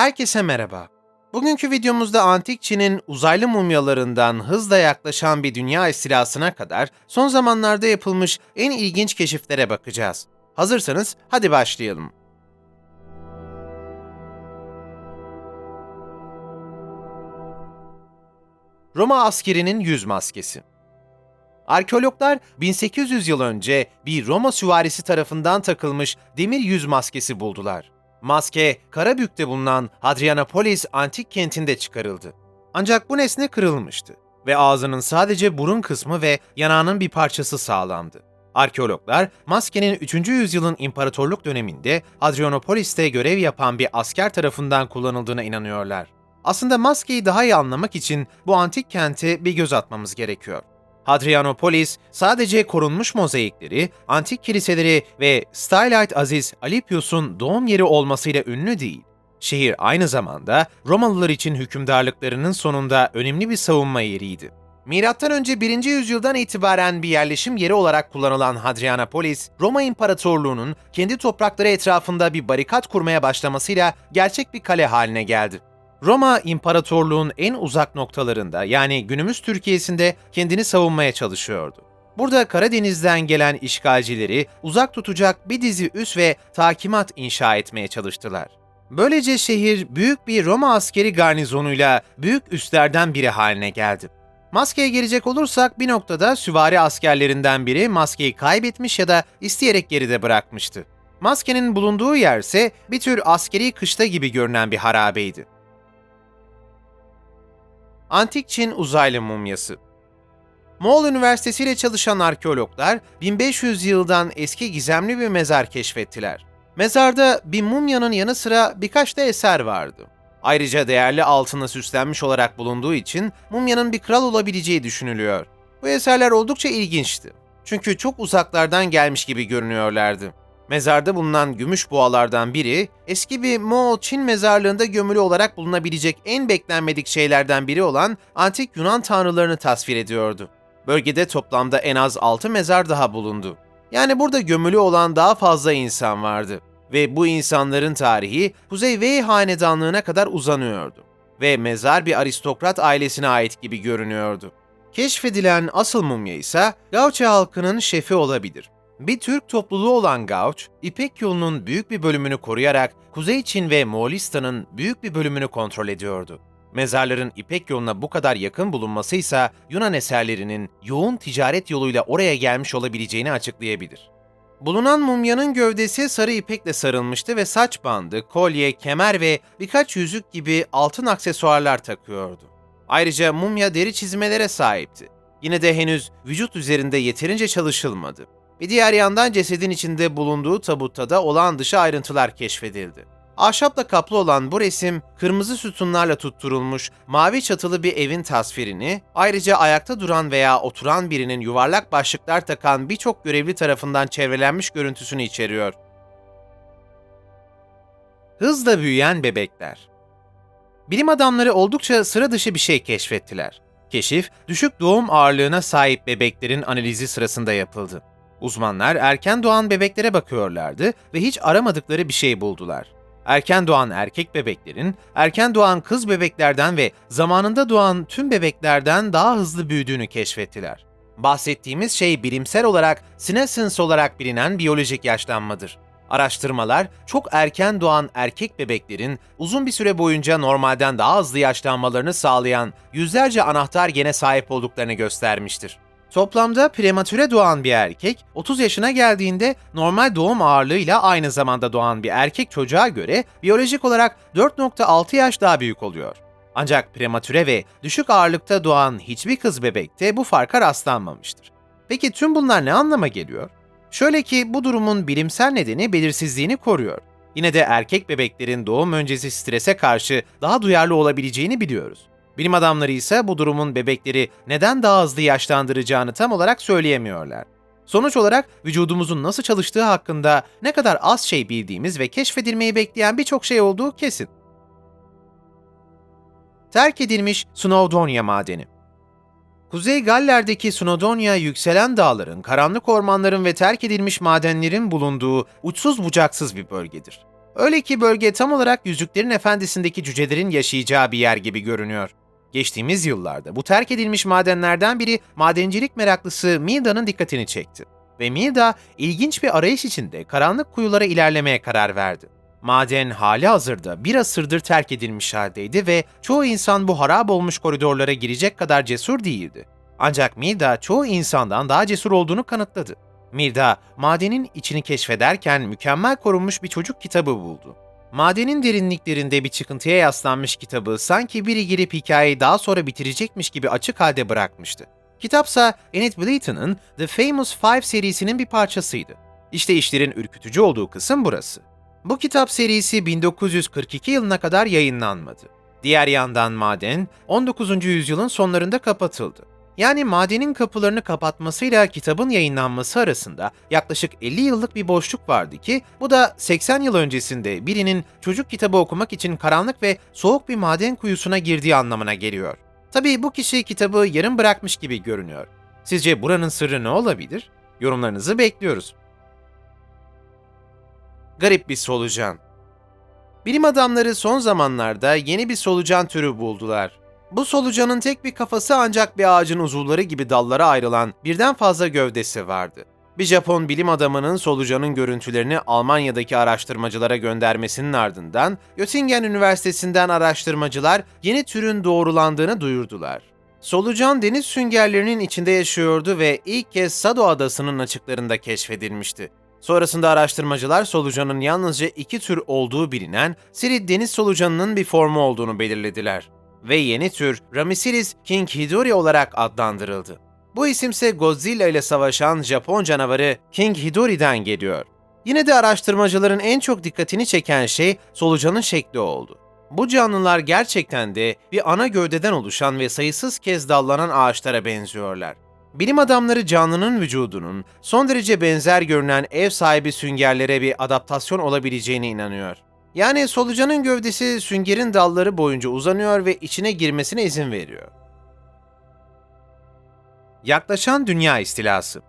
Herkese merhaba. Bugünkü videomuzda antik Çin'in uzaylı mumyalarından hızla yaklaşan bir dünya istilasına kadar son zamanlarda yapılmış en ilginç keşiflere bakacağız. Hazırsanız hadi başlayalım. Roma askerinin yüz maskesi. Arkeologlar 1800 yıl önce bir Roma süvarisi tarafından takılmış demir yüz maskesi buldular. Maske, Karabük'te bulunan Hadrianopolis antik kentinde çıkarıldı. Ancak bu nesne kırılmıştı ve ağzının sadece burun kısmı ve yanağının bir parçası sağlandı. Arkeologlar, maskenin 3. yüzyılın imparatorluk döneminde Hadrianopolis'te görev yapan bir asker tarafından kullanıldığına inanıyorlar. Aslında maskeyi daha iyi anlamak için bu antik kente bir göz atmamız gerekiyor. Hadrianopolis sadece korunmuş mozaikleri, antik kiliseleri ve Stylite Aziz Alypius'un doğum yeri olmasıyla ünlü değil. Şehir aynı zamanda Romalılar için hükümdarlıklarının sonunda önemli bir savunma yeriydi. Milattan önce 1. yüzyıldan itibaren bir yerleşim yeri olarak kullanılan Hadrianopolis, Roma İmparatorluğu'nun kendi toprakları etrafında bir barikat kurmaya başlamasıyla gerçek bir kale haline geldi. Roma İmparatorluğun en uzak noktalarında yani günümüz Türkiye'sinde kendini savunmaya çalışıyordu. Burada Karadeniz'den gelen işgalcileri uzak tutacak bir dizi üs ve takimat inşa etmeye çalıştılar. Böylece şehir büyük bir Roma askeri garnizonuyla büyük üslerden biri haline geldi. Maskeye gelecek olursak bir noktada süvari askerlerinden biri maskeyi kaybetmiş ya da isteyerek geride bırakmıştı. Maskenin bulunduğu yer ise bir tür askeri kışla gibi görünen bir harabeydi. Antik Çin uzaylı mumyası. Moğol Üniversitesi ile çalışan arkeologlar 1500 yıldan eski gizemli bir mezar keşfettiler. Mezarda bir mumyanın yanı sıra birkaç da eser vardı. Ayrıca değerli altınla süslenmiş olarak bulunduğu için mumyanın bir kral olabileceği düşünülüyor. Bu eserler oldukça ilginçti. Çünkü çok uzaklardan gelmiş gibi görünüyorlardı. Mezarda bulunan gümüş boğalardan biri, eski bir Moğol Çin mezarlığında gömülü olarak bulunabilecek en beklenmedik şeylerden biri olan antik Yunan tanrılarını tasvir ediyordu. Bölgede toplamda en az 6 mezar daha bulundu. Yani burada gömülü olan daha fazla insan vardı. Ve bu insanların tarihi Kuzey Wei hanedanlığına kadar uzanıyordu. Ve mezar bir aristokrat ailesine ait gibi görünüyordu. Keşfedilen asıl mumya ise Gauche halkının şefi olabilir. Bir Türk topluluğu olan Gauç, İpek yolunun büyük bir bölümünü koruyarak Kuzey Çin ve Moğolistan'ın büyük bir bölümünü kontrol ediyordu. Mezarların İpek yoluna bu kadar yakın bulunması ise Yunan eserlerinin yoğun ticaret yoluyla oraya gelmiş olabileceğini açıklayabilir. Bulunan mumyanın gövdesi sarı ipekle sarılmıştı ve saç bandı, kolye, kemer ve birkaç yüzük gibi altın aksesuarlar takıyordu. Ayrıca mumya deri çizmelere sahipti. Yine de henüz vücut üzerinde yeterince çalışılmadı. Bir diğer yandan cesedin içinde bulunduğu tabutta da olağan dışı ayrıntılar keşfedildi. Ahşapla kaplı olan bu resim, kırmızı sütunlarla tutturulmuş mavi çatılı bir evin tasvirini, ayrıca ayakta duran veya oturan birinin yuvarlak başlıklar takan birçok görevli tarafından çevrelenmiş görüntüsünü içeriyor. Hızla büyüyen bebekler Bilim adamları oldukça sıra dışı bir şey keşfettiler. Keşif, düşük doğum ağırlığına sahip bebeklerin analizi sırasında yapıldı. Uzmanlar erken doğan bebeklere bakıyorlardı ve hiç aramadıkları bir şey buldular. Erken doğan erkek bebeklerin, erken doğan kız bebeklerden ve zamanında doğan tüm bebeklerden daha hızlı büyüdüğünü keşfettiler. Bahsettiğimiz şey bilimsel olarak senescence olarak bilinen biyolojik yaşlanmadır. Araştırmalar çok erken doğan erkek bebeklerin uzun bir süre boyunca normalden daha hızlı yaşlanmalarını sağlayan yüzlerce anahtar gene sahip olduklarını göstermiştir. Toplamda prematüre doğan bir erkek 30 yaşına geldiğinde normal doğum ağırlığıyla aynı zamanda doğan bir erkek çocuğa göre biyolojik olarak 4.6 yaş daha büyük oluyor. Ancak prematüre ve düşük ağırlıkta doğan hiçbir kız bebekte bu farka rastlanmamıştır. Peki tüm bunlar ne anlama geliyor? Şöyle ki bu durumun bilimsel nedeni belirsizliğini koruyor. Yine de erkek bebeklerin doğum öncesi strese karşı daha duyarlı olabileceğini biliyoruz. Bilim adamları ise bu durumun bebekleri neden daha hızlı yaşlandıracağını tam olarak söyleyemiyorlar. Sonuç olarak vücudumuzun nasıl çalıştığı hakkında ne kadar az şey bildiğimiz ve keşfedilmeyi bekleyen birçok şey olduğu kesin. Terk edilmiş Snowdonia madeni Kuzey Galler'deki Snowdonia yükselen dağların, karanlık ormanların ve terk edilmiş madenlerin bulunduğu uçsuz bucaksız bir bölgedir. Öyle ki bölge tam olarak Yüzüklerin Efendisi'ndeki cücelerin yaşayacağı bir yer gibi görünüyor. Geçtiğimiz yıllarda bu terk edilmiş madenlerden biri madencilik meraklısı Milda'nın dikkatini çekti. Ve Milda ilginç bir arayış içinde karanlık kuyulara ilerlemeye karar verdi. Maden hali hazırda bir asırdır terk edilmiş haldeydi ve çoğu insan bu harap olmuş koridorlara girecek kadar cesur değildi. Ancak Milda çoğu insandan daha cesur olduğunu kanıtladı. Milda, madenin içini keşfederken mükemmel korunmuş bir çocuk kitabı buldu. Madenin derinliklerinde bir çıkıntıya yaslanmış kitabı sanki biri girip hikayeyi daha sonra bitirecekmiş gibi açık halde bırakmıştı. Kitapsa Enid Blyton'ın The Famous Five serisinin bir parçasıydı. İşte işlerin ürkütücü olduğu kısım burası. Bu kitap serisi 1942 yılına kadar yayınlanmadı. Diğer yandan maden 19. yüzyılın sonlarında kapatıldı. Yani madenin kapılarını kapatmasıyla kitabın yayınlanması arasında yaklaşık 50 yıllık bir boşluk vardı ki bu da 80 yıl öncesinde birinin çocuk kitabı okumak için karanlık ve soğuk bir maden kuyusuna girdiği anlamına geliyor. Tabii bu kişi kitabı yarım bırakmış gibi görünüyor. Sizce buranın sırrı ne olabilir? Yorumlarınızı bekliyoruz. Garip bir solucan. Bilim adamları son zamanlarda yeni bir solucan türü buldular. Bu solucanın tek bir kafası ancak bir ağacın uzuvları gibi dallara ayrılan birden fazla gövdesi vardı. Bir Japon bilim adamının solucanın görüntülerini Almanya'daki araştırmacılara göndermesinin ardından Göttingen Üniversitesi'nden araştırmacılar yeni türün doğrulandığını duyurdular. Solucan deniz süngerlerinin içinde yaşıyordu ve ilk kez Sado Adası'nın açıklarında keşfedilmişti. Sonrasında araştırmacılar solucanın yalnızca iki tür olduğu bilinen Siri deniz solucanının bir formu olduğunu belirlediler ve yeni tür Ramesiris kinghidori olarak adlandırıldı. Bu isimse Godzilla ile savaşan Japon canavarı King Hidori'den geliyor. Yine de araştırmacıların en çok dikkatini çeken şey solucanın şekli oldu. Bu canlılar gerçekten de bir ana gövdeden oluşan ve sayısız kez dallanan ağaçlara benziyorlar. Bilim adamları canlının vücudunun son derece benzer görünen ev sahibi süngerlere bir adaptasyon olabileceğine inanıyor. Yani solucanın gövdesi süngerin dalları boyunca uzanıyor ve içine girmesine izin veriyor. Yaklaşan dünya istilası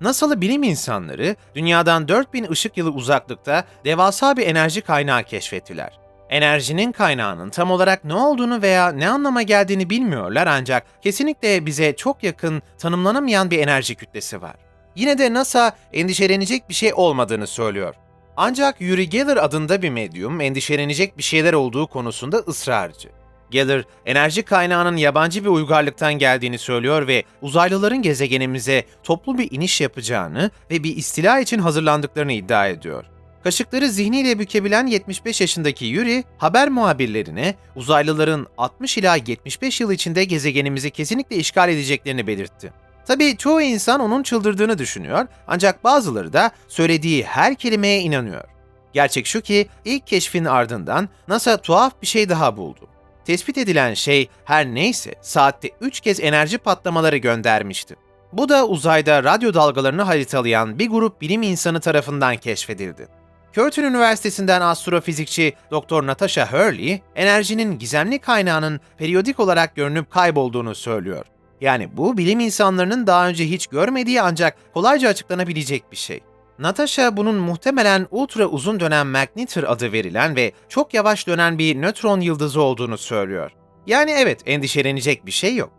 NASA'lı bilim insanları dünyadan 4000 ışık yılı uzaklıkta devasa bir enerji kaynağı keşfettiler. Enerjinin kaynağının tam olarak ne olduğunu veya ne anlama geldiğini bilmiyorlar ancak kesinlikle bize çok yakın, tanımlanamayan bir enerji kütlesi var. Yine de NASA endişelenecek bir şey olmadığını söylüyor. Ancak Yuri Geller adında bir medyum endişelenecek bir şeyler olduğu konusunda ısrarcı. Geller, enerji kaynağının yabancı bir uygarlıktan geldiğini söylüyor ve uzaylıların gezegenimize toplu bir iniş yapacağını ve bir istila için hazırlandıklarını iddia ediyor. Kaşıkları zihniyle bükebilen 75 yaşındaki Yuri, haber muhabirlerine uzaylıların 60 ila 75 yıl içinde gezegenimizi kesinlikle işgal edeceklerini belirtti. Tabii çoğu insan onun çıldırdığını düşünüyor ancak bazıları da söylediği her kelimeye inanıyor. Gerçek şu ki ilk keşfin ardından NASA tuhaf bir şey daha buldu. Tespit edilen şey her neyse saatte 3 kez enerji patlamaları göndermişti. Bu da uzayda radyo dalgalarını haritalayan bir grup bilim insanı tarafından keşfedildi. Curtin Üniversitesi'nden astrofizikçi Dr. Natasha Hurley, enerjinin gizemli kaynağının periyodik olarak görünüp kaybolduğunu söylüyor. Yani bu bilim insanlarının daha önce hiç görmediği ancak kolayca açıklanabilecek bir şey. Natasha bunun muhtemelen ultra uzun dönem magnetör adı verilen ve çok yavaş dönen bir nötron yıldızı olduğunu söylüyor. Yani evet endişelenecek bir şey yok.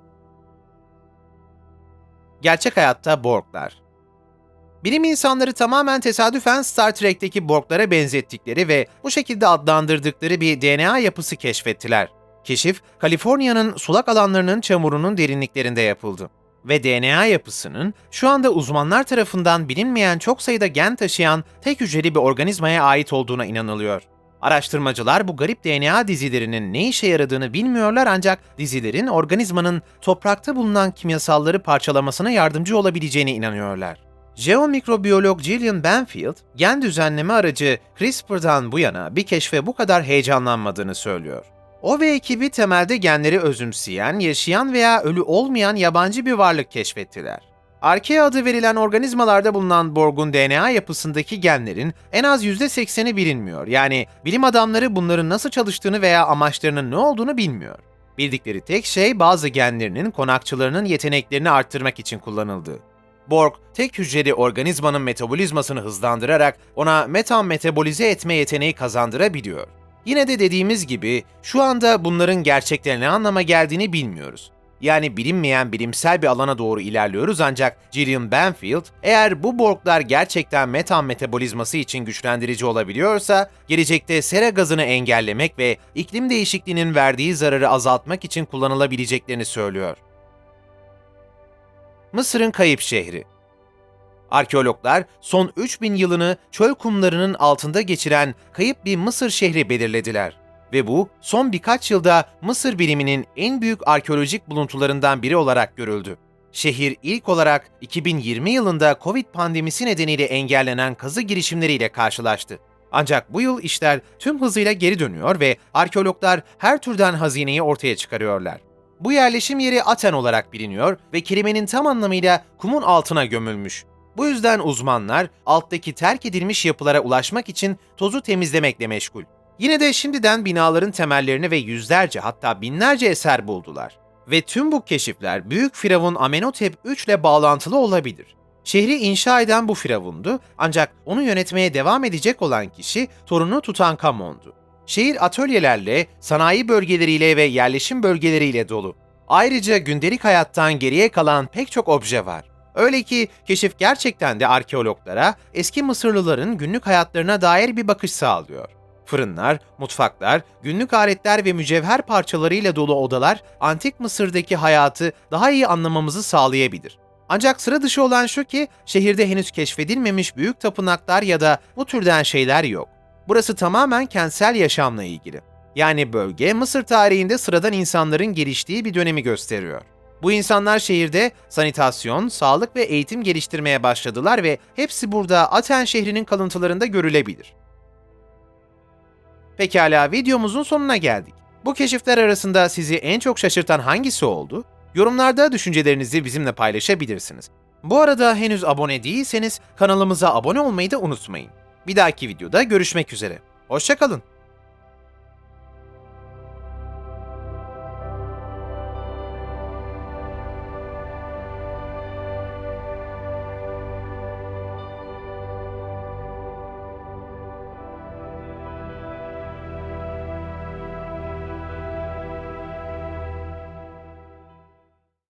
Gerçek hayatta Borglar Bilim insanları tamamen tesadüfen Star Trek'teki Borglara benzettikleri ve bu şekilde adlandırdıkları bir DNA yapısı keşfettiler. Keşif, Kaliforniya'nın sulak alanlarının çamurunun derinliklerinde yapıldı ve DNA yapısının şu anda uzmanlar tarafından bilinmeyen çok sayıda gen taşıyan tek hücreli bir organizmaya ait olduğuna inanılıyor. Araştırmacılar bu garip DNA dizilerinin ne işe yaradığını bilmiyorlar ancak dizilerin organizmanın toprakta bulunan kimyasalları parçalamasına yardımcı olabileceğine inanıyorlar. Jeomikrobiyolog Gillian Banfield, gen düzenleme aracı CRISPR'dan bu yana bir keşfe bu kadar heyecanlanmadığını söylüyor. O ve ekibi temelde genleri özümseyen, yaşayan veya ölü olmayan yabancı bir varlık keşfettiler. Arkea adı verilen organizmalarda bulunan Borg'un DNA yapısındaki genlerin en az %80'i bilinmiyor. Yani bilim adamları bunların nasıl çalıştığını veya amaçlarının ne olduğunu bilmiyor. Bildikleri tek şey bazı genlerinin konakçılarının yeteneklerini arttırmak için kullanıldığı. Borg, tek hücreli organizmanın metabolizmasını hızlandırarak ona metan metabolize etme yeteneği kazandırabiliyor. Yine de dediğimiz gibi şu anda bunların gerçekten ne anlama geldiğini bilmiyoruz. Yani bilinmeyen bilimsel bir alana doğru ilerliyoruz ancak Gillian Banfield, eğer bu Borglar gerçekten metan metabolizması için güçlendirici olabiliyorsa, gelecekte sera gazını engellemek ve iklim değişikliğinin verdiği zararı azaltmak için kullanılabileceklerini söylüyor. Mısır'ın kayıp şehri Arkeologlar son 3000 yılını çöl kumlarının altında geçiren kayıp bir Mısır şehri belirlediler. Ve bu son birkaç yılda Mısır biliminin en büyük arkeolojik buluntularından biri olarak görüldü. Şehir ilk olarak 2020 yılında Covid pandemisi nedeniyle engellenen kazı girişimleriyle karşılaştı. Ancak bu yıl işler tüm hızıyla geri dönüyor ve arkeologlar her türden hazineyi ortaya çıkarıyorlar. Bu yerleşim yeri Aten olarak biliniyor ve kelimenin tam anlamıyla kumun altına gömülmüş. Bu yüzden uzmanlar alttaki terk edilmiş yapılara ulaşmak için tozu temizlemekle meşgul. Yine de şimdiden binaların temellerini ve yüzlerce hatta binlerce eser buldular. Ve tüm bu keşifler Büyük Firavun Amenhotep III ile bağlantılı olabilir. Şehri inşa eden bu firavundu ancak onu yönetmeye devam edecek olan kişi torunu Tutankamon'du. Şehir atölyelerle, sanayi bölgeleriyle ve yerleşim bölgeleriyle dolu. Ayrıca gündelik hayattan geriye kalan pek çok obje var. Öyle ki keşif gerçekten de arkeologlara eski Mısırlıların günlük hayatlarına dair bir bakış sağlıyor. Fırınlar, mutfaklar, günlük aletler ve mücevher parçalarıyla dolu odalar antik Mısır'daki hayatı daha iyi anlamamızı sağlayabilir. Ancak sıra dışı olan şu ki şehirde henüz keşfedilmemiş büyük tapınaklar ya da bu türden şeyler yok. Burası tamamen kentsel yaşamla ilgili. Yani bölge Mısır tarihinde sıradan insanların geliştiği bir dönemi gösteriyor. Bu insanlar şehirde sanitasyon, sağlık ve eğitim geliştirmeye başladılar ve hepsi burada Aten şehrinin kalıntılarında görülebilir. Pekala videomuzun sonuna geldik. Bu keşifler arasında sizi en çok şaşırtan hangisi oldu? Yorumlarda düşüncelerinizi bizimle paylaşabilirsiniz. Bu arada henüz abone değilseniz kanalımıza abone olmayı da unutmayın. Bir dahaki videoda görüşmek üzere. Hoşçakalın.